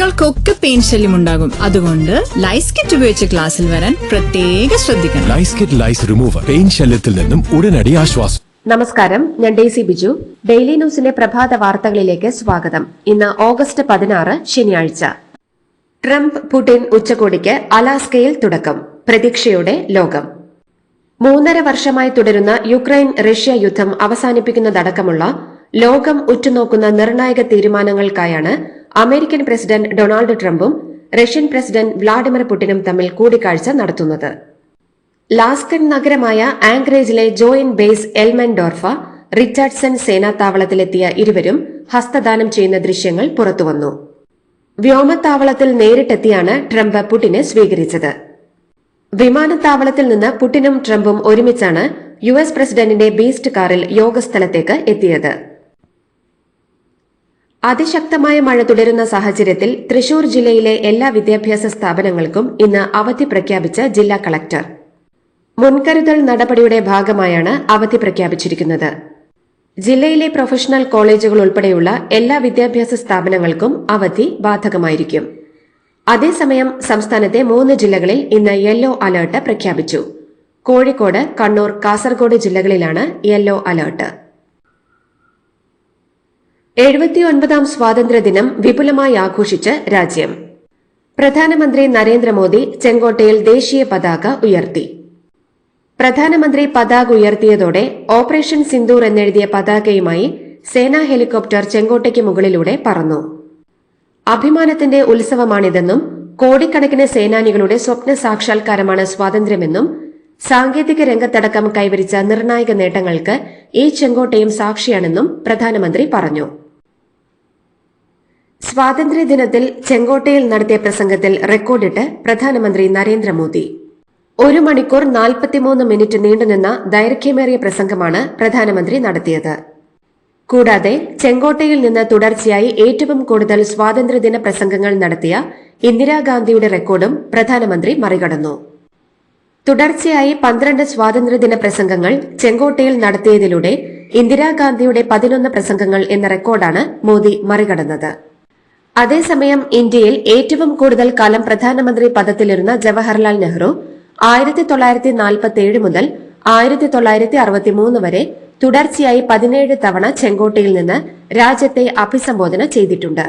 കുട്ടികൾക്കൊക്കെ പെയിൻ ശല്യം ഉണ്ടാകും. അതുകൊണ്ട് ലൈസ് കിറ്റ് ഉപയോഗിച്ച് ക്ലാസ്സിൽ വരാൻ പ്രത്യേക ശ്രദ്ധിക്കണം. Lice kit lice remover pain ശല്യത്തിൽ നിന്നും ഉടനടി ആശ്വാസം. നമസ്കാരം ഞാൻ ഡെയ്സി ബിജു. ഡെയിലി ന്യൂസിന്റെ പ്രഭാത വാർത്തകളിലേക്ക് സ്വാഗതം. ഇന്ന് ഓഗസ്റ്റ് പതിനാറ് ശനിയാഴ്ച. ട്രംപ് പുടിൻ ഉച്ചകോടിക്ക് അലാസ്കയിൽ തുടക്കം. പ്രതീക്ഷയോടെ ലോകം. മൂന്നര വർഷമായി തുടരുന്ന യുക്രൈൻ റഷ്യ യുദ്ധം അവസാനിപ്പിക്കുന്നതടക്കമുള്ള ലോകം ഉറ്റുനോക്കുന്ന നിർണായക തീരുമാനങ്ങൾക്കായാണ് അമേരിക്കൻ പ്രസിഡന്റ് ഡൊണാൾഡ് ട്രംപും റഷ്യൻ പ്രസിഡന്റ് വ്ളാഡിമിർ പുടിനും തമ്മിൽ കൂടിക്കാഴ്ച നടത്തുന്നത്. ലാസ്കൻ നഗരമായ ആംഗ്രേജിലെ ജോയിൻ ബേസ് എൽമെൻഡോർഫ റിച്ചാർഡ്സൺ സേനാത്താവളത്തിലെത്തിയ ഇരുവരും ഹസ്തദാനം ചെയ്യുന്ന ദൃശ്യങ്ങൾ പുറത്തുവന്നു. വ്യോമത്താവളത്തിൽ നേരിട്ടെത്തിയാണ് ട്രംപ് പുടിനെ സ്വീകരിച്ചത്. വിമാനത്താവളത്തിൽ നിന്ന് പുടിനും ട്രംപും ഒരുമിച്ചാണ് യു എസ് പ്രസിഡന്റിന്റെ ബീസ്റ്റ് കാറിൽ യോഗസ്ഥലത്തേക്ക് എത്തിയത്. അതിശക്തമായ മഴ തുടരുന്ന സാഹചര്യത്തിൽ തൃശൂർ ജില്ലയിലെ എല്ലാ വിദ്യാഭ്യാസ സ്ഥാപനങ്ങൾക്കും ഇന്ന് അവധി പ്രഖ്യാപിച്ച ജില്ലാ കളക്ടർ. മുൻകരുതൽ നടപടിയുടെ ഭാഗമായാണ് അവധി പ്രഖ്യാപിച്ചിരിക്കുന്നത്. ജില്ലയിലെ പ്രൊഫഷണൽ കോളേജുകൾ ഉൾപ്പെടെയുള്ള എല്ലാ വിദ്യാഭ്യാസ സ്ഥാപനങ്ങൾക്കും അവധി ബാധകമായിരിക്കും. അതേസമയം സംസ്ഥാനത്തെ മൂന്ന് ജില്ലകളിൽ ഇന്ന് യെല്ലോ അലർട്ട് പ്രഖ്യാപിച്ചു. കോഴിക്കോട് കണ്ണൂർ കാസർഗോഡ് ജില്ലകളിലാണ് യെല്ലോ അലർട്ട്. എഴുപത്തിയൊൻപതാം സ്വാതന്ത്ര്യദിനം വിപുലമായി ആഘോഷിച്ച് രാജ്യം. പ്രധാനമന്ത്രി നരേന്ദ്രമോദി ചെങ്കോട്ടയിൽ ദേശീയ പതാക ഉയർത്തി. പ്രധാനമന്ത്രി പതാക ഉയർത്തിയതോടെ ഓപ്പറേഷൻ സിന്ദൂർ എന്നെഴുതിയ പതാകയുമായി സേനാ ഹെലികോപ്റ്റർ ചെങ്കോട്ടയ്ക്ക് മുകളിലൂടെ പറന്നു. അഭിമാനത്തിന്റെ ഉത്സവമാണിതെന്നും കോടിക്കണക്കിന് സേനാനികളുടെ സ്വപ്ന സാക്ഷാത്കാരമാണ് സ്വാതന്ത്ര്യമെന്നും സാങ്കേതിക രംഗത്തടക്കം കൈവരിച്ച നിർണായക നേട്ടങ്ങൾക്ക് ഈ ചെങ്കോട്ടയും സാക്ഷിയാണെന്നും പ്രധാനമന്ത്രി പറഞ്ഞു. സ്വാതന്ത്ര്യദിനത്തിൽ ചെങ്കോട്ടയിൽ നടത്തിയ പ്രസംഗത്തിൽ റെക്കോർഡിട്ട് പ്രധാനമന്ത്രി നരേന്ദ്രമോദി. ഒരു മണിക്കൂർ നാൽപ്പത്തിമൂന്ന് മിനിറ്റ് നീണ്ടുനിന്ന ദൈർഘ്യമേറിയ പ്രസംഗമാണ് പ്രധാനമന്ത്രി നടത്തിയത്. കൂടാതെ ചെങ്കോട്ടയിൽ നിന്ന് തുടർച്ചയായി ഏറ്റവും കൂടുതൽ സ്വാതന്ത്ര്യദിന പ്രസംഗങ്ങൾ നടത്തിയ ഇന്ദിരാഗാന്ധിയുടെ റെക്കോർഡും പ്രധാനമന്ത്രി മറികടന്നു. തുടർച്ചയായി പന്ത്രണ്ട് സ്വാതന്ത്ര്യദിന പ്രസംഗങ്ങൾ ചെങ്കോട്ടയിൽ നടത്തിയതിലൂടെ ഇന്ദിരാഗാന്ധിയുടെ പതിനൊന്ന് പ്രസംഗങ്ങൾ എന്ന റെക്കോർഡാണ് മോദി മറികടന്നത്. അതേസമയം ഇന്ത്യയിൽ ഏറ്റവും കൂടുതൽ കാലം പ്രധാനമന്ത്രി പദത്തിലിരുന്ന ജവഹർലാൽ നെഹ്റു ആയിരത്തി തൊള്ളായിരത്തി നാൽപ്പത്തി ഏഴ് മുതൽ ആയിരത്തി തൊള്ളായിരത്തി അറുപത്തിമൂന്ന് വരെ തുടർച്ചയായി പതിനേഴ് തവണ ചെങ്കോട്ടയിൽ നിന്ന് രാജ്യത്തെ അഭിസംബോധന ചെയ്തിട്ടുണ്ട്.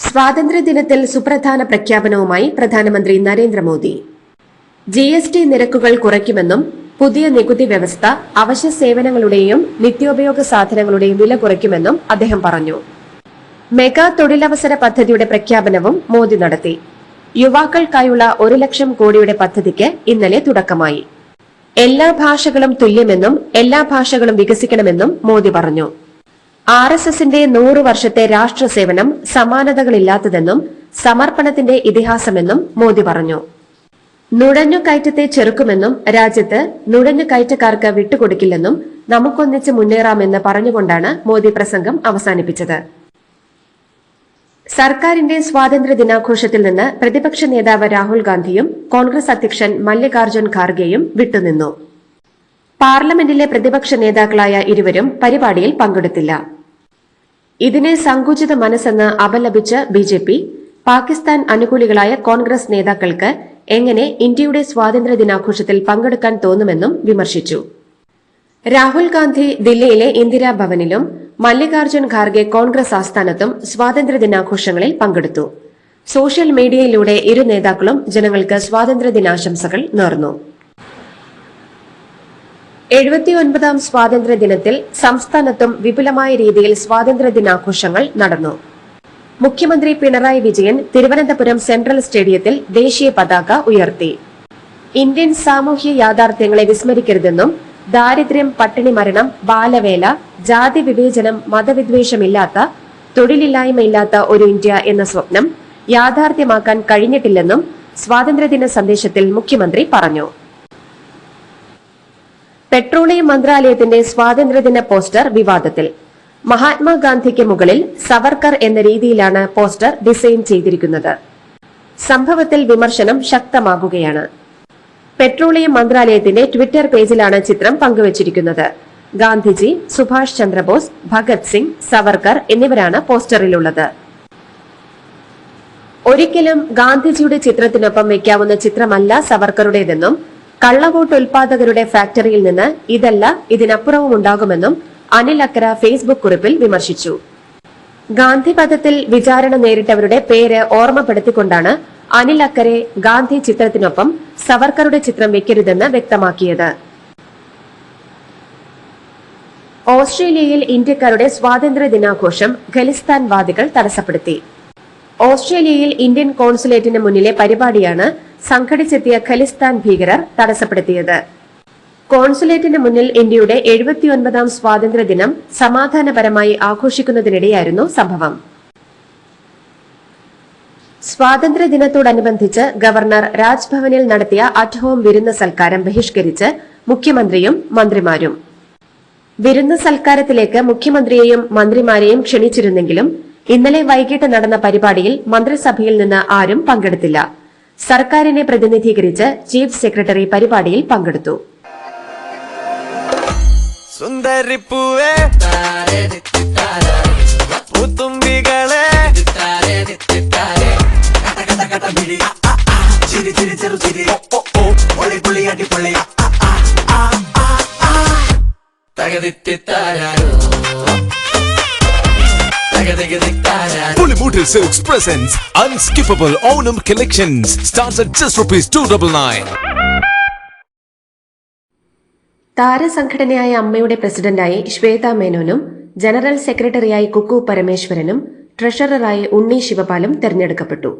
സ്വാതന്ത്ര്യദിനത്തിൽ സുപ്രധാന പ്രഖ്യാപനവുമായി പ്രധാനമന്ത്രി നരേന്ദ്രമോദി. ജി എസ് ടി നിരക്കുകൾ കുറയ്ക്കുമെന്നും പുതിയ നികുതി വ്യവസ്ഥ അവശ്യ സേവനങ്ങളുടെയും നിത്യോപയോഗ സാധനങ്ങളുടെയും വില കുറയ്ക്കുമെന്നും അദ്ദേഹം പറഞ്ഞു. മെഗാ തൊഴിലവസര പദ്ധതിയുടെ പ്രഖ്യാപനവും മോദി നടത്തി. യുവാക്കൾക്കായുള്ള ഒരു ലക്ഷം കോടിയുടെ പദ്ധതിക്ക് ഇന്നലെ തുടക്കമായി. എല്ലാ ഭാഷകളും തുല്യമെന്നും എല്ലാ ഭാഷകളും വികസിക്കണമെന്നും മോദി പറഞ്ഞു. ആർ എസ് എസിന്റെ നൂറ് വർഷത്തെ രാഷ്ട്ര സേവനം സമാനതകളില്ലാത്തതെന്നും സമർപ്പണത്തിന്റെ ഇതിഹാസമെന്നും മോദി പറഞ്ഞു. നുഴഞ്ഞുകയറ്റത്തെ ചെറുക്കുമെന്നും രാജ്യത്ത് നുഴഞ്ഞുകയറ്റക്കാർക്ക് വിട്ടുകൊടുക്കില്ലെന്നും നമുക്കൊന്നിച്ച് മുന്നേറാമെന്ന് പറഞ്ഞുകൊണ്ടാണ് മോദി പ്രസംഗം അവസാനിപ്പിച്ചത്. സർക്കാരിന്റെ സ്വാതന്ത്ര്യ ദിനാഘോഷത്തിൽ നിന്ന് പ്രതിപക്ഷ നേതാവ് രാഹുൽ ഗാന്ധിയും കോൺഗ്രസ് അധ്യക്ഷൻ മല്ലികാർജുൻ ഖാർഗെയും വിട്ടുനിന്നു. പാർലമെന്റിലെ പ്രതിപക്ഷ നേതാക്കളായ ഇരുവരും പരിപാടിയിൽ പങ്കെടുത്തില്ല. ഇതിനെ സങ്കുചിത മനസ്സെന്ന് അപലപിച്ച് ബി ജെ പാകിസ്ഥാൻ അനുകൂലികളായ കോൺഗ്രസ് നേതാക്കൾക്ക് എങ്ങനെ ഇന്ത്യയുടെ സ്വാതന്ത്ര്യ ദിനാഘോഷത്തിൽ പങ്കെടുക്കാൻ തോന്നുമെന്നും വിമർശിച്ചു. രാഹുൽ ഗാന്ധി ദില്ലിയിലെ ഇന്ദിരാഭവനിലും മല്ലികാർജുൻ ഖാർഗെ കോൺഗ്രസ് ആസ്ഥാനത്തും സ്വാതന്ത്ര്യ ദിനാഘോഷങ്ങളിൽ പങ്കെടുത്തു. സോഷ്യൽ മീഡിയയിലൂടെ ഇരു നേതാക്കളും ജനങ്ങൾക്ക് സ്വാതന്ത്ര്യ ദിനാശംസകൾ നേർന്നു. എഴുപത്തിയൊൻപതാം സ്വാതന്ത്ര്യ ദിനത്തിൽ സംസ്ഥാനത്തും വിപുലമായ രീതിയിൽ സ്വാതന്ത്ര്യ ദിനാഘോഷങ്ങൾ നടന്നു. മുഖ്യമന്ത്രി പിണറായി വിജയൻ തിരുവനന്തപുരം സെൻട്രൽ സ്റ്റേഡിയത്തിൽ ദേശീയ പതാക ഉയർത്തി. ഇന്ത്യൻ സാമൂഹ്യ യാഥാർത്ഥ്യങ്ങളെ വിസ്മരിക്കരുതെന്നും ദാരിദ്ര്യം പട്ടിണി മരണം ബാലവേല ജാതി വിവേചനം മതവിദ്വേഷമില്ലാത്ത തൊഴിലില്ലായ്മയില്ലാത്ത ഒരു ഇന്ത്യ എന്ന സ്വപ്നം യാഥാർത്ഥ്യമാക്കാൻ കഴിഞ്ഞിട്ടില്ലെന്നും സ്വാതന്ത്ര്യദിന സന്ദേശത്തിൽ മുഖ്യമന്ത്രി പറഞ്ഞു. പെട്രോളിയം മന്ത്രാലയത്തിന്റെ സ്വാതന്ത്ര്യദിന പോസ്റ്റർ വിവാദത്തിൽ. മഹാത്മാഗാന്ധിക്ക് മുകളിൽ സവർക്കർ എന്ന രീതിയിലാണ് പോസ്റ്റർ ഡിസൈൻ ചെയ്തിരിക്കുന്നത്. സംഭവത്തിൽ വിമർശനം ശക്തമാകുകയാണ്. പെട്രോളിയം മന്ത്രാലയത്തിന്റെ ട്വിറ്റർ പേജിലാണ് ചിത്രം പങ്കുവച്ചിരിക്കുന്നത്. ഗാന്ധിജി സുഭാഷ് ചന്ദ്രബോസ് ഭഗത് സിംഗ് സവർക്കർ എന്നിവരാണ് പോസ്റ്ററിലുള്ളത്. ഒരിക്കലും ഗാന്ധിജിയുടെ ചിത്രത്തിനൊപ്പം വെക്കാവുന്ന ചിത്രമല്ല സവർക്കറുടേതെന്നും കള്ളവോട്ട് ഉൽപാദകരുടെ ഫാക്ടറിയിൽ നിന്ന് ഇതല്ല ഇതിനപ്പുറവും ഉണ്ടാകുമെന്നും അനിൽ അക്കര ഫേസ്ബുക്ക് കുറിപ്പിൽ വിമർശിച്ചു. ഗാന്ധിപഥത്തിൽ വിചാരണ നേരിട്ടവരുടെ പേര് ഓർമ്മപ്പെടുത്തിക്കൊണ്ടാണ് അനിൽ അക്കരെ ഗാന്ധി ചിത്രത്തിനൊപ്പം സവർക്കറുടെ ചിത്രം വെക്കരുതെന്ന് വ്യക്തമാക്കിയത്. ഓസ്ട്രേലിയയിൽ ഇന്ത്യക്കാരുടെ സ്വാതന്ത്ര്യ ദിനാഘോഷം ഖലിസ്ഥാൻ വാദികൾ തടസ്സപ്പെടുത്തി. ഓസ്ട്രേലിയയിൽ ഇന്ത്യൻ കോൺസുലേറ്റിന് മുന്നിലെ പരിപാടിയാണ് സംഘടിച്ചെത്തിയ ഖലിസ്ഥാൻ ഭീകരർ തടസ്സപ്പെടുത്തിയത്. കോൺസുലേറ്റിന് മുന്നിൽ ഇന്ത്യയുടെ എഴുപത്തിയൊൻപതാം സ്വാതന്ത്ര്യദിനം സമാധാനപരമായി ആഘോഷിക്കുന്നതിനിടെയായിരുന്നു സംഭവം. സ്വാതന്ത്ര്യദിനത്തോടനുബന്ധിച്ച് ഗവർണർ രാജ്ഭവനിൽ നടത്തിയ അറ്റ് ഹോം വിരുന്ന് സൽക്കാരം ബഹിഷ്കരിച്ച് മുഖ്യമന്ത്രിയും മന്ത്രിമാരും. വിരുന്ന് സൽക്കാരത്തിലേക്ക് മുഖ്യമന്ത്രിയെയും മന്ത്രിമാരെയും ക്ഷണിച്ചിരുന്നെങ്കിലും ഇന്നലെ വൈകിട്ട് നടന്ന പരിപാടിയിൽ മന്ത്രിസഭയിൽ നിന്ന് ആരും പങ്കെടുത്തില്ല. സർക്കാരിനെ പ്രതിനിധീകരിച്ച് ചീഫ് സെക്രട്ടറി പരിപാടിയിൽ പങ്കെടുത്തു. സുന്ദരിപ്പൂവേ പൂത്തുമ്പികളെ ചിരി ചിരി ചെറു ചിരി ഓ ഓ പൊളി പൊളി അടിപൊളി തകതിത്തിത്താരോ തകതികതിത്താരോ Pulimutil Silks presents Unskippable Onam Collections. Starts at just rupees 299. താരസംഘടനയായ അമ്മയുടെ പ്രസിഡന്റായി ശ്വേത മേനോനും ജനറൽ സെക്രട്ടറിയായി കുക്കു പരമേശ്വരനും ട്രഷററായി ഉണ്ണി ശിവപാലും തെരഞ്ഞെടുക്കപ്പെട്ടു.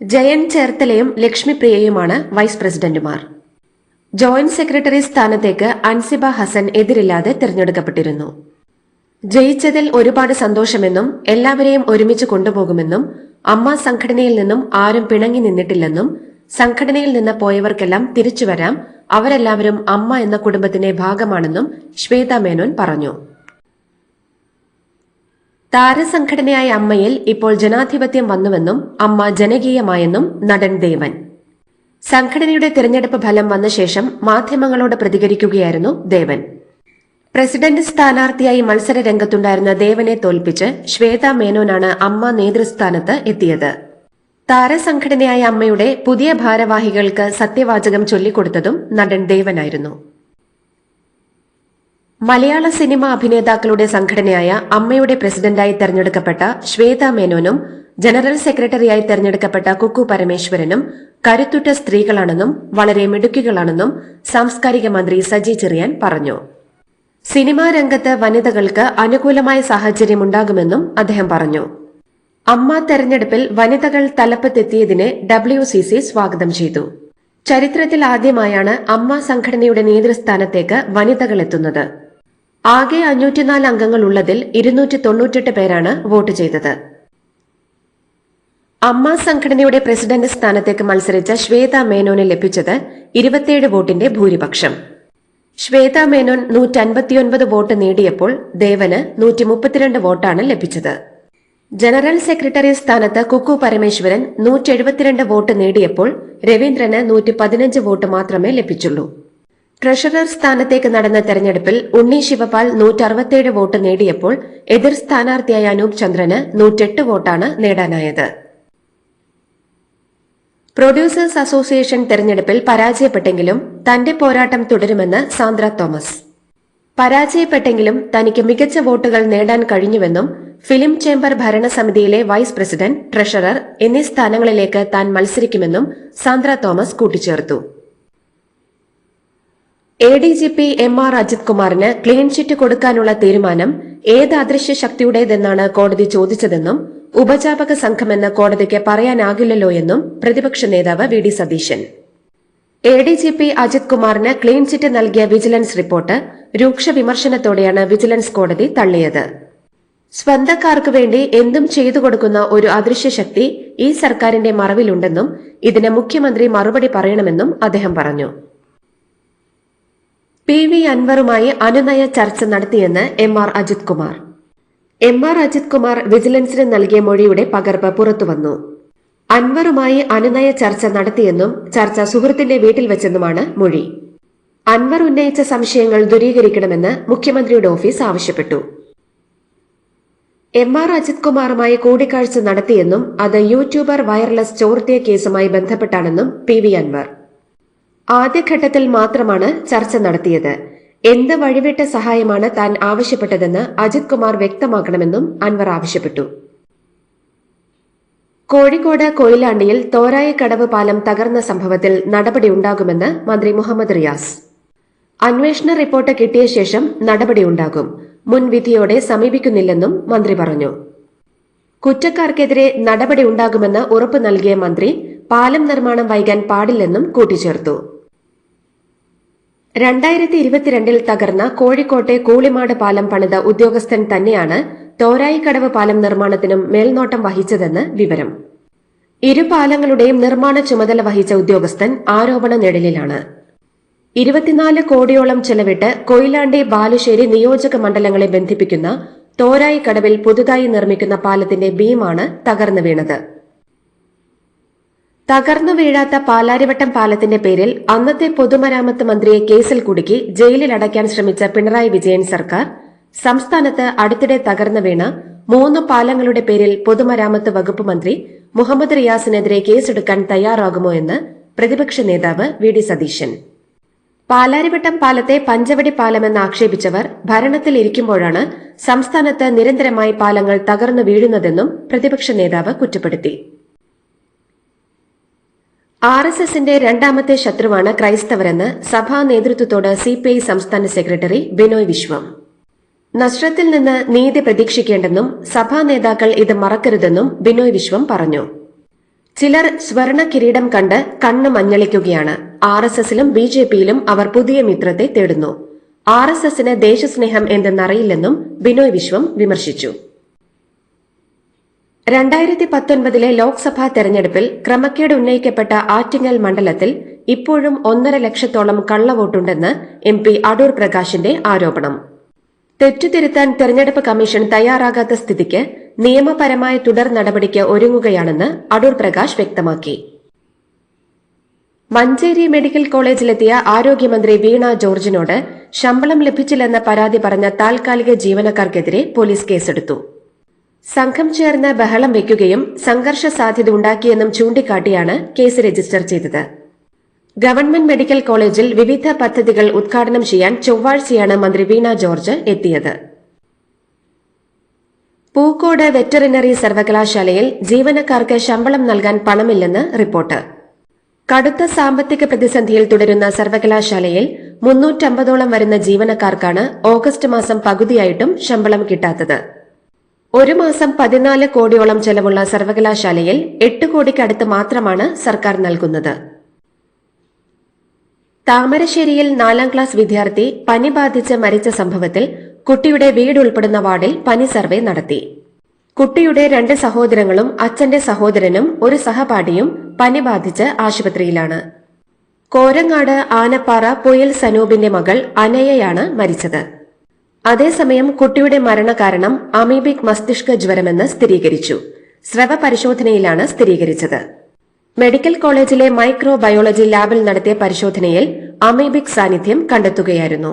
ജയൻ ചേർത്തലയും ലക്ഷ്മിപ്രിയയുമാണ് വൈസ് പ്രസിഡന്റുമാർ. ജോയിന്റ് സെക്രട്ടറി സ്ഥാനത്തേക്ക് അൻസിബ ഹസൻ എതിരില്ലാതെ തെരഞ്ഞെടുക്കപ്പെട്ടിരുന്നു. ജയിച്ചതിൽ ഒരുപാട് സന്തോഷമെന്നും എല്ലാവരെയും ഒരുമിച്ച് കൊണ്ടുപോകുമെന്നും അമ്മ സംഘടനയിൽ നിന്നും ആരും പിണങ്ങി നിന്നിട്ടില്ലെന്നും സംഘടനയിൽ നിന്ന് പോയവർക്കെല്ലാം തിരിച്ചു വരാം. അവരെല്ലാവരും അമ്മ എന്ന കുടുംബത്തിന്റെ ഭാഗമാണെന്നും ശ്വേത മേനോൻ പറഞ്ഞു. താരസംഘടനയായ അമ്മയിൽ ഇപ്പോൾ ജനാധിപത്യം വന്നുവെന്നും അമ്മ ജനകീയമായെന്നും നടൻ ദേവൻ. സംഘടനയുടെ തിരഞ്ഞെടുപ്പ് ഫലം വന്ന ശേഷം മാധ്യമങ്ങളോട് പ്രതികരിക്കുകയായിരുന്നു ദേവൻ. പ്രസിഡന്റ് സ്ഥാനാർത്ഥിയായി മത്സര രംഗത്തുണ്ടായിരുന്ന ദേവനെ തോൽപ്പിച്ച് ശ്വേത മേനോനാണ് അമ്മ നേതൃസ്ഥാനത്ത് എത്തിയത്. താരസംഘടനയായ അമ്മയുടെ പുതിയ ഭാരവാഹികൾക്ക് സത്യവാചകം ചൊല്ലിക്കൊടുത്തതും നടൻ ദേവനായിരുന്നു. മലയാള സിനിമ അഭിനേതാക്കളുടെ സംഘടനയായ അമ്മയുടെ പ്രസിഡന്റായി തെരഞ്ഞെടുക്കപ്പെട്ട ശ്വേത മേനോനും ജനറൽ സെക്രട്ടറിയായി തെരഞ്ഞെടുക്കപ്പെട്ട കുക്കു പരമേശ്വരനും കരുത്തുറ്റ സ്ത്രീകളാണെന്നും വളരെ മിടുക്കികളാണെന്നും സാംസ്കാരിക മന്ത്രി സജി ചെറിയാൻ പറഞ്ഞു. സിനിമാ രംഗത്ത് വനിതകൾക്ക് അനുകൂലമായ സാഹചര്യമുണ്ടാകുമെന്നും അദ്ദേഹം പറഞ്ഞു. അമ്മ തെരഞ്ഞെടുപ്പിൽ വനിതകൾ തലപ്പത്തെത്തിയതിനെ ഡബ്ല്യു സി സി സ്വാഗതം ചെയ്തു. ചരിത്രത്തിൽ ആദ്യമായാണ് അമ്മ സംഘടനയുടെ നേതൃസ്ഥാനത്തേക്ക് വനിതകൾ എത്തുന്നത്. ആകെ അഞ്ഞൂറ്റിനാല് അംഗങ്ങൾ ഉള്ളതിൽ ഇരുന്നൂറ്റി തൊണ്ണൂറ്റെട്ട് പേരാണ് വോട്ട് ചെയ്തത്. അമ്മ സംഘടനയുടെ പ്രസിഡന്റ് സ്ഥാനത്തേക്ക് മത്സരിച്ച ശ്വേത മേനോന് ലഭിച്ചത് ഇരുപത്തിയേഴ് വോട്ടിന്റെ ഭൂരിപക്ഷം. ശ്വേത മേനോൻ നൂറ്റൻപത്തിയൊൻപത് വോട്ട് നേടിയപ്പോൾ ദേവന് നൂറ്റി മുപ്പത്തിരണ്ട് വോട്ടാണ് ലഭിച്ചത്. ജനറൽ സെക്രട്ടറി സ്ഥാനത്ത് കുക്കു പരമേശ്വരൻ നൂറ്റി എഴുപത്തിരണ്ട് വോട്ട് നേടിയപ്പോൾ രവീന്ദ്രന് നൂറ്റി പതിനഞ്ച് വോട്ട് മാത്രമേ ലഭിച്ചുള്ളൂ. ട്രഷറർ സ്ഥാനത്തേക്ക് നടന്ന തെരഞ്ഞെടുപ്പിൽ ഉണ്ണി ശിവപാൽ നൂറ്ററുപത്തിയേഴ് വോട്ട് നേടിയപ്പോൾ എതിർ സ്ഥാനാർത്ഥിയായ അനൂപ് ചന്ദ്രന് നൂറ്റെട്ട് വോട്ടാണ് നേടാനായത്. പ്രൊഡ്യൂസേഴ്സ് അസോസിയേഷൻ തെരഞ്ഞെടുപ്പിൽ പരാജയപ്പെട്ടെങ്കിലും തന്റെ പോരാട്ടം തുടരുമെന്ന് സാന്ദ്ര തോമസ്. പരാജയപ്പെട്ടെങ്കിലും തനിക്ക് മികച്ച വോട്ടുകൾ നേടാൻ കഴിഞ്ഞുവെന്നും ഫിലിം ചേംബർ ഭരണസമിതിയിലെ വൈസ് പ്രസിഡന്റ് ട്രഷറർ എന്നീ സ്ഥാനങ്ങളിലേക്ക് താൻ മത്സരിക്കുമെന്നും സാന്ദ്ര തോമസ് കൂട്ടിച്ചേർത്തു. A D G P M R Ajith കുമാറിന് ക്ലീൻ ചിറ്റ് കൊടുക്കാനുള്ള തീരുമാനം ഏത് അദൃശ്യ ശക്തിയുടേതെന്നാണ് കോടതി ചോദിച്ചതെന്നും ഉപജാപക സംഘമെന്ന് കോടതിക്ക് പറയാനാകില്ലല്ലോ എന്നും പ്രതിപക്ഷ നേതാവ് V D Satheesan. A D G P Ajith കുമാറിന് ക്ലീൻ ചിറ്റ് നൽകിയ വിജിലൻസ് റിപ്പോർട്ട് രൂക്ഷ വിമർശനത്തോടെയാണ് വിജിലൻസ് കോടതി തള്ളിയത്. സ്വന്തക്കാർക്ക് വേണ്ടി എന്തും ചെയ്തു കൊടുക്കുന്ന ഒരു അദൃശ്യ ശക്തി ഈ സർക്കാരിന്റെ മറവിലുണ്ടെന്നും ഇതിന് മുഖ്യമന്ത്രി മറുപടി പറയണമെന്നും അദ്ദേഹം പറഞ്ഞു. പി വി അൻവറുമായി അനുനയ ചർച്ച നടത്തിയെന്ന് M R Ajith Kumar. M R Ajith Kumar വിജിലൻസിന് നൽകിയ മൊഴിയുടെ പകർപ്പ് പുറത്തുവന്നു. അൻവറുമായി അനുനയ ചർച്ച നടത്തിയെന്നും ചർച്ച സുഹൃത്തിന്റെ വീട്ടിൽ വെച്ചെന്നുമാണ് മൊഴി. അൻവർ ഉന്നയിച്ച സംശയങ്ങൾ ദൂരീകരിക്കണമെന്ന് മുഖ്യമന്ത്രിയുടെ ഓഫീസ് ആവശ്യപ്പെട്ടു. എം ആർ അജിത് കുമാറുമായി കൂടിക്കാഴ്ച നടത്തിയെന്നും അത് യൂട്യൂബർ വയർലെസ് ചോർത്തിയ കേസുമായി ബന്ധപ്പെട്ടാണെന്നും പി വി അൻവർ. ആദ്യഘട്ടത്തിൽ മാത്രമാണ് ചർച്ച നടത്തിയത്. എന്ത് വഴിവിട്ട സഹായമാണ് താൻ ആവശ്യപ്പെട്ടതെന്ന് അജിത് കുമാർ വ്യക്തമാക്കണമെന്നും അൻവർ ആവശ്യപ്പെട്ടു. കോഴിക്കോട് കൊയിലാണ്ടിയിൽ തോരായക്കടവ് പാലം തകർന്ന സംഭവത്തിൽ നടപടിയുണ്ടാകുമെന്ന് മന്ത്രി മുഹമ്മദ് റിയാസ്. അന്വേഷണ റിപ്പോർട്ട് കിട്ടിയ ശേഷം നടപടിയുണ്ടാകും. മുൻവിധിയോടെ സമീപിക്കുന്നില്ലെന്നും മന്ത്രി പറഞ്ഞു. കുറ്റക്കാർക്കെതിരെ നടപടിയുണ്ടാകുമെന്ന് ഉറപ്പു നൽകിയ മന്ത്രി പാലം നിർമ്മാണം വൈകാൻ പാടില്ലെന്നും കൂട്ടിച്ചേർത്തു. രണ്ടായിരത്തി ഇരുപത്തിരണ്ടിൽ തകർന്ന കോഴിക്കോട്ടെ കൂളിമാട് പാലം പണിത ഉദ്യോഗസ്ഥൻ തന്നെയാണ് തോരായിക്കടവ് പാലം നിർമ്മാണത്തിനും മേൽനോട്ടം വഹിച്ചതെന്ന് വിവരം. ഇരു പാലങ്ങളുടെയും നിർമ്മാണ ചുമതല വഹിച്ച ഉദ്യോഗസ്ഥൻ ആരോപണ നിഴലിലാണ്. ഇരുപത്തിനാല് കോടിയോളം ചെലവിട്ട് കൊയിലാണ്ടി ബാലുശ്ശേരി നിയോജക മണ്ഡലങ്ങളെ ബന്ധിപ്പിക്കുന്ന തോരായിക്കടവിൽ പുതുതായി നിർമ്മിക്കുന്ന പാലത്തിന്റെ ബീമാണ് തകർന്നു വീണത്. തകർന്നു വീഴാത്ത പാലാരിവട്ടം പാലത്തിന്റെ പേരിൽ അന്നത്തെ പൊതുമരാമത്ത് മന്ത്രിയെ കേസിൽ കുടുക്കി ജയിലിൽ അടയ്ക്കാൻ ശ്രമിച്ച പിണറായി വിജയൻ സർക്കാർ സംസ്ഥാനത്ത് അടുത്തിടെ തകർന്നു വീണ മൂന്ന് പാലങ്ങളുടെ പേരിൽ പൊതുമരാമത്ത് വകുപ്പ് മന്ത്രി മുഹമ്മദ് റിയാസിനെതിരെ കേസെടുക്കാൻ തയ്യാറാകുമോ എന്ന് പ്രതിപക്ഷ നേതാവ് വി ഡി സതീശൻ. പാലാരിവട്ടം പാലത്തെ പഞ്ചവടി പാലമെന്ന് ആക്ഷേപിച്ചവർ ഭരണത്തിൽ ഇരിക്കുമ്പോഴാണ് സംസ്ഥാനത്ത് നിരന്തരമായി പാലങ്ങൾ തകർന്നു വീഴുന്നതെന്നും പ്രതിപക്ഷ നേതാവ് കുറ്റപ്പെടുത്തി. ആർ എസ് എസിന്റെ രണ്ടാമത്തെ ശത്രുവാണ് ക്രൈസ്തവരെന്ന് സഭാ നേതൃത്വത്തോട് സിപിഐ സംസ്ഥാന സെക്രട്ടറി ബിനോയ് വിശ്വം. നസ്രത്തിൽ നിന്ന് നീതി പ്രതീക്ഷിക്കേണ്ടെന്നും സഭാ നേതാക്കൾ ഇത് മറക്കരുതെന്നും ബിനോയ് വിശ്വം പറഞ്ഞു. ചിലർ സ്വർണ കിരീടം കണ്ട് കണ്ണ് മഞ്ഞളിക്കുകയാണ്. ആർ എസ് എസിലും ബി ജെ പിയിലും അവർ പുതിയ മിത്രത്തെ തേടുന്നു. ആർ എസ് എസിന് ദേശസ്നേഹം എന്തെന്നറിയില്ലെന്നും ബിനോയ് വിശ്വം വിമർശിച്ചു. രണ്ടായിരത്തി പത്തൊൻപതിലെ ലോക്സഭാ തെരഞ്ഞെടുപ്പിൽ ക്രമക്കേട് ഉന്നയിക്കപ്പെട്ട ആറ്റിങ്ങൽ മണ്ഡലത്തിൽ ഇപ്പോഴും ഒന്നര ലക്ഷത്തോളം കള്ളവോട്ടുണ്ടെന്ന് എം പി അടൂർ പ്രകാശിന്റെ ആരോപണം. തെറ്റുതിരുത്താൻ തെരഞ്ഞെടുപ്പ് കമ്മീഷൻ തയ്യാറാകാത്ത സ്ഥിതിക്ക് നിയമപരമായ തുടർ നടപടിക്ക് ഒരുങ്ങുകയാണെന്ന് അടൂർ പ്രകാശ് വ്യക്തമാക്കി. മഞ്ചേരി മെഡിക്കൽ കോളേജിലെത്തിയ ആരോഗ്യമന്ത്രി വീണ ജോർജിനോട് ശമ്പളം ലഭിച്ചില്ലെന്ന പരാതി പറഞ്ഞ താൽക്കാലിക ജീവനക്കാർക്കെതിരെ പോലീസ് കേസെടുത്തു. സംഘം ചേർന്ന് ബഹളം വയ്ക്കുകയും സംഘർഷ സാധ്യത ഉണ്ടാക്കിയെന്നും ചൂണ്ടിക്കാട്ടിയാണ് കേസ് രജിസ്റ്റർ ചെയ്തത്. ഗവൺമെന്റ് മെഡിക്കൽ കോളേജിൽ വിവിധ പദ്ധതികൾ ഉദ്ഘാടനം ചെയ്യാൻ ചൊവ്വാഴ്ചയാണ് മന്ത്രി വീണ ജോർജ് എത്തിയത്. പൂക്കോട് വെറ്ററിനറി സർവകലാശാലയിൽ ജീവനക്കാർക്ക് ശമ്പളം നൽകാൻ പണമില്ലെന്ന് റിപ്പോർട്ട്. കടുത്ത സാമ്പത്തിക പ്രതിസന്ധിയിൽ തുടരുന്ന സർവകലാശാലയിൽ മുന്നൂറ്റമ്പതോളം വരുന്ന ജീവനക്കാർക്കാണ് ഓഗസ്റ്റ് മാസം പകുതിയായിട്ടും ശമ്പളം കിട്ടാത്തത്. ഒരു മാസം പതിനാല് കോടിയോളം ചെലവുള്ള സർവകലാശാലയിൽ എട്ട് കോടിക്കടുത്ത് മാത്രമാണ് സർക്കാർ നൽകുന്നത്. താമരശ്ശേരിയിൽ നാലാം ക്ലാസ് വിദ്യാർത്ഥി പനി ബാധിച്ച് മരിച്ച സംഭവത്തിൽ കുട്ടിയുടെ വീട് ഉൾപ്പെടുന്ന വാർഡിൽ പനി സർവേ നടത്തി. കുട്ടിയുടെ രണ്ട് സഹോദരങ്ങളും അച്ഛന്റെ സഹോദരനും ഒരു സഹപാഠിയും പനി ബാധിച്ച് ആശുപത്രിയിലാണ്. കോരങ്ങാട് ആനപ്പാറ പുയൽ സനൂപിന്റെ മകൾ അനയയാണ് മരിച്ചത്. അതേസമയം കുട്ടിയുടെ മരണകാരണം അമീബിക് മസ്തിഷ്ക ജ്വരമെന്ന് സ്ഥിരീകരിച്ചു. സ്രവ പരിശോധനയിലാണ് സ്ഥിരീകരിച്ചത്. മെഡിക്കൽ കോളേജിലെ മൈക്രോ ബയോളജി ലാബിൽ നടത്തിയ പരിശോധനയിൽ അമീബിക് സാന്നിധ്യം കണ്ടെത്തുകയായിരുന്നു.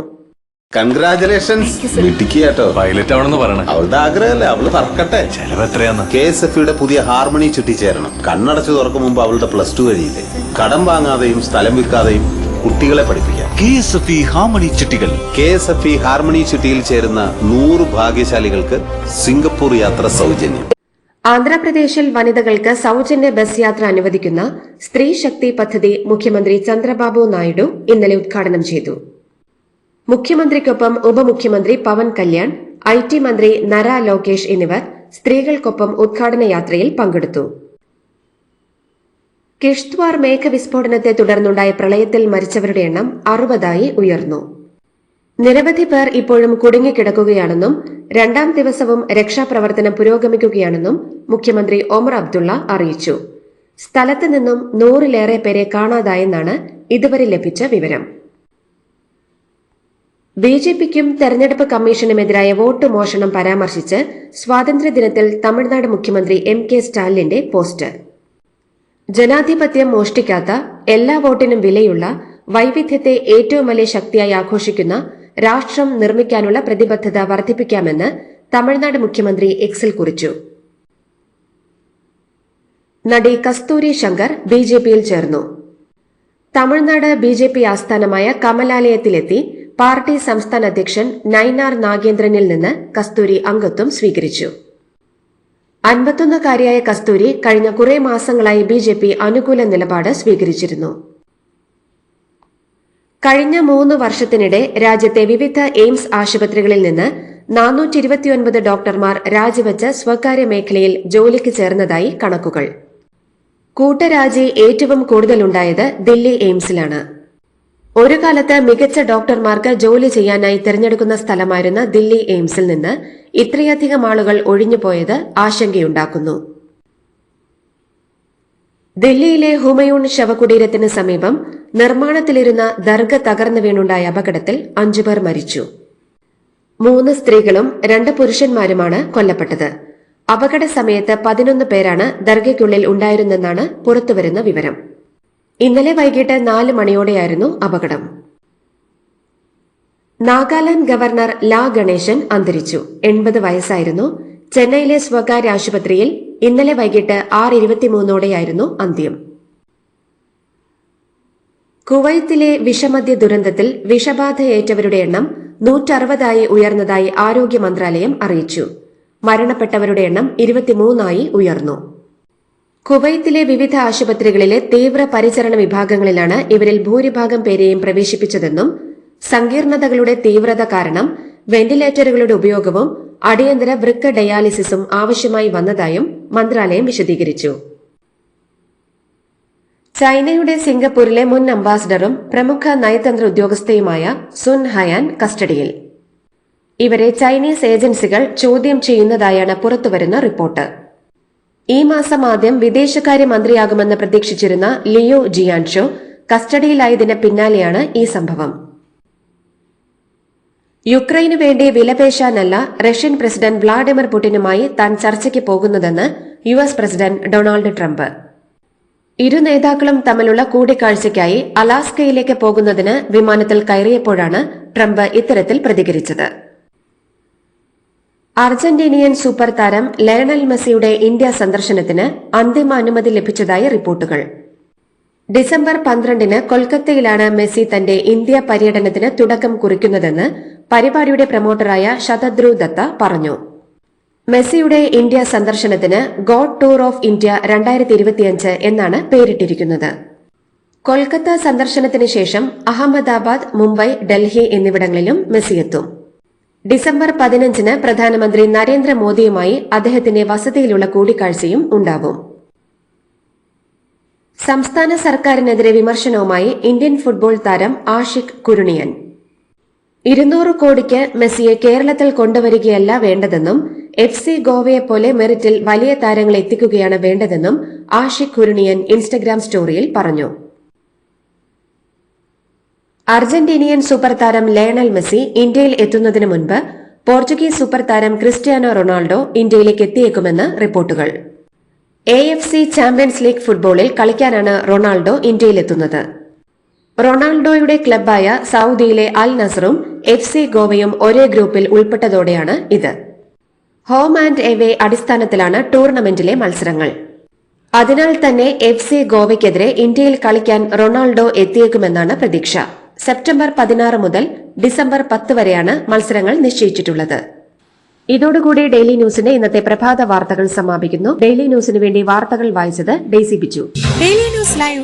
കൺഗ്രാചുലേഷൻസ് മിടുക്കിയാട്ടോ പൈലറ്റ് ആവണമെന്ന് പറയണം. അവളുടെ ആഗ്രഹമല്ലേ അവൾ പറക്കട്ടെ. ചെലവ് എത്രയാന്ന്? കെ എസ് എഫ് യുടെ പുതിയ ഹാർമണി ചുറ്റി ചേരണം കണ്ണടച്ചു തുറക്കും മുമ്പ് അവളുടെ പ്ലസ് ടു കഴിയില്ലേ കടം വാങ്ങാതെയും സ്ഥലം വിൽക്കാതെയും കുട്ടികളെ പഠിപ്പിക്കാം. K S F E harmony ചിട്ടികൾ K S F E harmony ചുട്ടിയിൽ ചേരുന്ന നൂറ് ഭാഗ്യശാലികൾക്ക് സിംഗപ്പൂർ യാത്ര സൗജന്യം. ആന്ധ്രാപ്രദേശിൽ വനിതകൾക്ക് സൗജന്യ ബസ് യാത്ര അനുവദിക്കുന്ന സ്ത്രീ ശക്തി പദ്ധതി മുഖ്യമന്ത്രി ചന്ദ്രബാബു നായിഡു ഇന്നലെ ഉദ്ഘാടനം ചെയ്തു. മുഖ്യമന്ത്രിക്കൊപ്പം ഉപമുഖ്യമന്ത്രി പവൻ കല്യാൺ ഐ ടി മന്ത്രി നര ലോകേഷ് എന്നിവർ സ്ത്രീകൾക്കൊപ്പം ഉദ്ഘാടന യാത്രയിൽ പങ്കെടുത്തു. കിഷ്ത്വാർ മേഘവിസ്ഫോടനത്തെ തുടർന്നുണ്ടായ പ്രളയത്തിൽ മരിച്ചവരുടെ എണ്ണം അറുപതായി ഉയർന്നു. നിരവധി പേർ ഇപ്പോഴും കുടുങ്ങിക്കിടക്കുകയാണെന്നും രണ്ടാം ദിവസവും രക്ഷാപ്രവർത്തനം പുരോഗമിക്കുകയാണെന്നും മുഖ്യമന്ത്രി ഒമർ അബ്ദുള്ള അറിയിച്ചു. സ്ഥലത്ത് നിന്നും നൂറിലേറെ പേരെ കാണാതായെന്നാണ് ഇതുവരെ ലഭിച്ച വിവരം. ബി ജെ പിക്കും തെരഞ്ഞെടുപ്പ് കമ്മീഷനുമെതിരായ വോട്ട് മോഷണം പരാമർശിച്ച് സ്വാതന്ത്ര്യദിനത്തിൽ തമിഴ്നാട് മുഖ്യമന്ത്രി എം കെ സ്റ്റാലിന്റെ പോസ്റ്റ് ജനാധിപത്യം മോഷ്ടിക്കാത്ത എല്ലാ വോട്ടിനും വിലയുള്ള വൈവിധ്യത്തെ ഏറ്റവും വലിയ ശക്തിയായി ആഘോഷിക്കുന്ന രാഷ്ട്രം നിർമ്മിക്കാനുള്ള പ്രതിബദ്ധത വർദ്ധിപ്പിക്കാമെന്ന് തമിഴ്നാട് മുഖ്യമന്ത്രി എക്സിൽ കുറിച്ചു. നടി കസ്തൂരി ശങ്കർ ബിജെപിയിൽ ചേർന്നു. തമിഴ്നാട് ബിജെപി ആസ്ഥാനമായ കമലാലയത്തിലെത്തി പാർട്ടി സംസ്ഥാന അധ്യക്ഷൻ നൈനാർ നാഗേന്ദ്രനിൽ നിന്ന് കസ്തൂരി അംഗത്വം സ്വീകരിച്ചു. അൻപത്തൊന്നുകാരിയായ കസ്തൂരി കഴിഞ്ഞ കുറേ മാസങ്ങളായി ബിജെപി അനുകൂല നിലപാട് സ്വീകരിച്ചിരുന്നു. കഴിഞ്ഞ മൂന്ന് വർഷത്തിനിടെ രാജ്യത്തെ വിവിധ എയിംസ് ആശുപത്രികളിൽ നിന്ന് നാനൂറ്റി ഇരുപത്തിയൊൻപത് ഡോക്ടർമാർ രാജിവെച്ച് സ്വകാര്യ മേഖലയിൽ ജോലിക്ക് ചേർന്നതായി കണക്കുകൾ. കൂട്ടരാജി ഏറ്റവും കൂടുതലുണ്ടായത് ദില്ലി എയിംസിലാണ്. ഒരു കാലത്ത് മികച്ച ഡോക്ടർമാർക്ക് ജോലി ചെയ്യാനായി തിരഞ്ഞെടുക്കുന്ന സ്ഥലമായിരുന്ന ദില്ലി എയിംസിൽ നിന്ന് ഇത്രയധികം ആളുകൾ ഒഴിഞ്ഞുപോയത് ആശങ്കയുണ്ടാക്കുന്നു. ദില്ലിയിലെ ഹുമയൂൺ ശവകുടീരത്തിന് സമീപം നിർമ്മാണത്തിലിരുന്ന ദർഗ തകർന്നു വീണുണ്ടായ അപകടത്തിൽ അഞ്ചുപേർ മരിച്ചു. മൂന്ന് സ്ത്രീകളും രണ്ട് പുരുഷന്മാരുമാണ് കൊല്ലപ്പെട്ടത്. അപകട സമയത്ത് പതിനൊന്ന് പേരാണ് ദർഗയ്ക്കുള്ളിൽ ഉണ്ടായിരുന്നെന്നാണ് പുറത്തുവരുന്ന വിവരം. ഇന്നലെ വൈകിട്ട് നാല് മണിയോടെയായിരുന്നു അപകടം. നാഗാലാൻഡ് ഗവർണർ ലാ ഗണേശൻ അന്തരിച്ചു. എൺപത് വയസ്സായിരുന്നു. ചെന്നൈയിലെ സ്വകാര്യ ആശുപത്രിയിൽ ഇന്നലെ വൈകിട്ട് ആറ് ഇരുപത്തിമൂന്നോടെയായിരുന്നു അന്ത്യം. കുവൈത്തിലെ വിഷമദ്യ ദുരന്തത്തിൽ വിഷബാധയേറ്റവരുടെ എണ്ണം നൂറ്ററുപതായി ഉയർന്നതായി ആരോഗ്യ മന്ത്രാലയം അറിയിച്ചു. മരണപ്പെട്ടവരുടെ എണ്ണം ഇരുപത്തിമൂന്നായി ഉയർന്നു. കുവൈത്തിലെ വിവിധ ആശുപത്രികളിലെ തീവ്ര പരിചരണ വിഭാഗങ്ങളിലാണ് ഇവരിൽ ഭൂരിഭാഗം പേരെയും പ്രവേശിപ്പിച്ചതെന്നും സങ്കീർണതകളുടെ തീവ്രത കാരണം വെന്റിലേറ്ററുകളുടെ ഉപയോഗവും അടിയന്തര വൃക്ക ഡയാലിസിസും ആവശ്യമായി വന്നതായും മന്ത്രാലയം വിശദീകരിച്ചു. ചൈനയുടെ സിംഗപ്പൂരിലെ മുൻ അംബാസിഡറും പ്രമുഖ നയതന്ത്ര ഉദ്യോഗസ്ഥയുമായ സുൻ ഹയാൻ കസ്റ്റഡിയിൽ. ഇവരെ ചൈനീസ് ഏജൻസികൾ ചോദ്യം ചെയ്യുന്നതായാണ് പുറത്തുവരുന്ന റിപ്പോർട്ട്. ഈ മാസം ആദ്യം വിദേശകാര്യ മന്ത്രിയാകുമെന്ന് പ്രതീക്ഷിച്ചിരുന്ന ലിയോ ജിയാൻഷോ കസ്റ്റഡിയിലായതിന് പിന്നാലെയാണ് ഈ സംഭവം. യുക്രൈനു വേണ്ടി വിലപേശാനല്ല റഷ്യൻ പ്രസിഡന്റ് വ്ളാഡിമിർ പുടിനുമായി താൻ ചർച്ചയ്ക്ക് പോകുന്നതെന്ന് U S president Donald Trump. ഇരു നേതാക്കളും തമ്മിലുള്ള കൂടിക്കാഴ്ചയ്ക്കായി അലാസ്കയിലേക്ക് പോകുന്നതിന് വിമാനത്തിൽ കയറിയപ്പോഴാണ് ട്രംപ് ഇത്തരത്തിൽ പ്രതികരിച്ചത്. അർജന്റീനിയൻ സൂപ്പർ താരം ലയണൽ മെസ്സിയുടെ ഇന്ത്യ സന്ദർശനത്തിന് അന്തിമ അനുമതി ലഭിച്ചതായി റിപ്പോർട്ടുകൾ. ഡിസംബർ പന്ത്രണ്ടിന് കൊൽക്കത്തയിലാണ് മെസ്സി തന്റെ ഇന്ത്യ പര്യടനത്തിന് തുടക്കം കുറിക്കുന്നതെന്ന് പരിപാടിയുടെ പ്രമോട്ടറായ ശതദ്രു ദത്ത പറഞ്ഞു. മെസ്സിയുടെ ഇന്ത്യ സന്ദർശനത്തിന് ഗോഡ് ടൂർ ഓഫ് ഇന്ത്യ രണ്ടായിരത്തി ഇരുപത്തിയഞ്ച് എന്നാണ് പേരിട്ടിരിക്കുന്നത്. കൊൽക്കത്ത സന്ദർശനത്തിന് ശേഷം അഹമ്മദാബാദ് മുംബൈ ഡൽഹി എന്നിവിടങ്ങളിലും മെസ്സി എത്തും. ഡിസംബർ പതിനഞ്ചിന് പ്രധാനമന്ത്രി നരേന്ദ്രമോദിയുമായി അദ്ദേഹത്തിന്റെ വസതിയിലുള്ള കൂടിക്കാഴ്ചയും ഉണ്ടാവും. സംസ്ഥാന സർക്കാരിനെതിരെ വിമർശനവുമായി ഇന്ത്യൻ ഫുട്ബോൾ താരം ആഷിഖ് കുരുണിയൻ. ഇരുന്നൂറ് കോടിക്ക് മെസ്സിയെ കേരളത്തിൽ കൊണ്ടുവരികയല്ല വേണ്ടതെന്നും എഫ് സി ഗോവയെ പോലെ മെറിറ്റിൽ വലിയ താരങ്ങളെ എത്തിക്കുകയാണ് വേണ്ടതെന്നും ആഷിഖ് കുരുണിയൻ ഇൻസ്റ്റഗ്രാം സ്റ്റോറിയിൽ പറഞ്ഞു. അർജന്റീനിയൻ സൂപ്പർ താരം ലയണൽ മെസ്സി ഇന്ത്യയിൽ എത്തുന്നതിന് മുൻപ് പോർച്ചുഗീസ് സൂപ്പർ താരം ക്രിസ്ത്യാനോ റൊണാൾഡോ ഇന്ത്യയിലേക്ക് എത്തിയേക്കുമെന്ന് റിപ്പോർട്ടുകൾ. A F C Champions League ഫുട്ബോളിൽ കളിക്കാനാണ് റൊണാൾഡോ ഇന്ത്യയിലെത്തുന്നത്. റൊണാൾഡോയുടെ ക്ലബായ സൗദിയിലെ അൽ നസറും എഫ് സി ഗോവയും ഒരേ ഗ്രൂപ്പിൽ ഉൾപ്പെട്ടതോടെയാണ് ഇത്. ഹോം ആൻഡ് എവേ അടിസ്ഥാനത്തിലാണ് ടൂർണമെന്റിലെ മത്സരങ്ങൾ. അതിനാൽ തന്നെ എഫ് സി ഗോവയ്ക്കെതിരെ ഇന്ത്യയിൽ കളിക്കാൻ റൊണാൾഡോ എത്തിയേക്കുമെന്നാണ് പ്രതീക്ഷ. സെപ്റ്റംബർ പതിനാറ് മുതൽ ഡിസംബർ പത്ത് വരെയാണ് മത്സരങ്ങൾ നിശ്ചയിച്ചിട്ടുള്ളത്. ഇതോടുകൂടി ഡെയിലി ന്യൂസിന്റെ ഇന്നത്തെ പ്രഭാത വാർത്തകൾ സമാപിക്കുന്നു. ഡെയിലി ന്യൂസിന് വേണ്ടി വാർത്തകൾ വായിച്ചത് Daisy Biju. Daily news live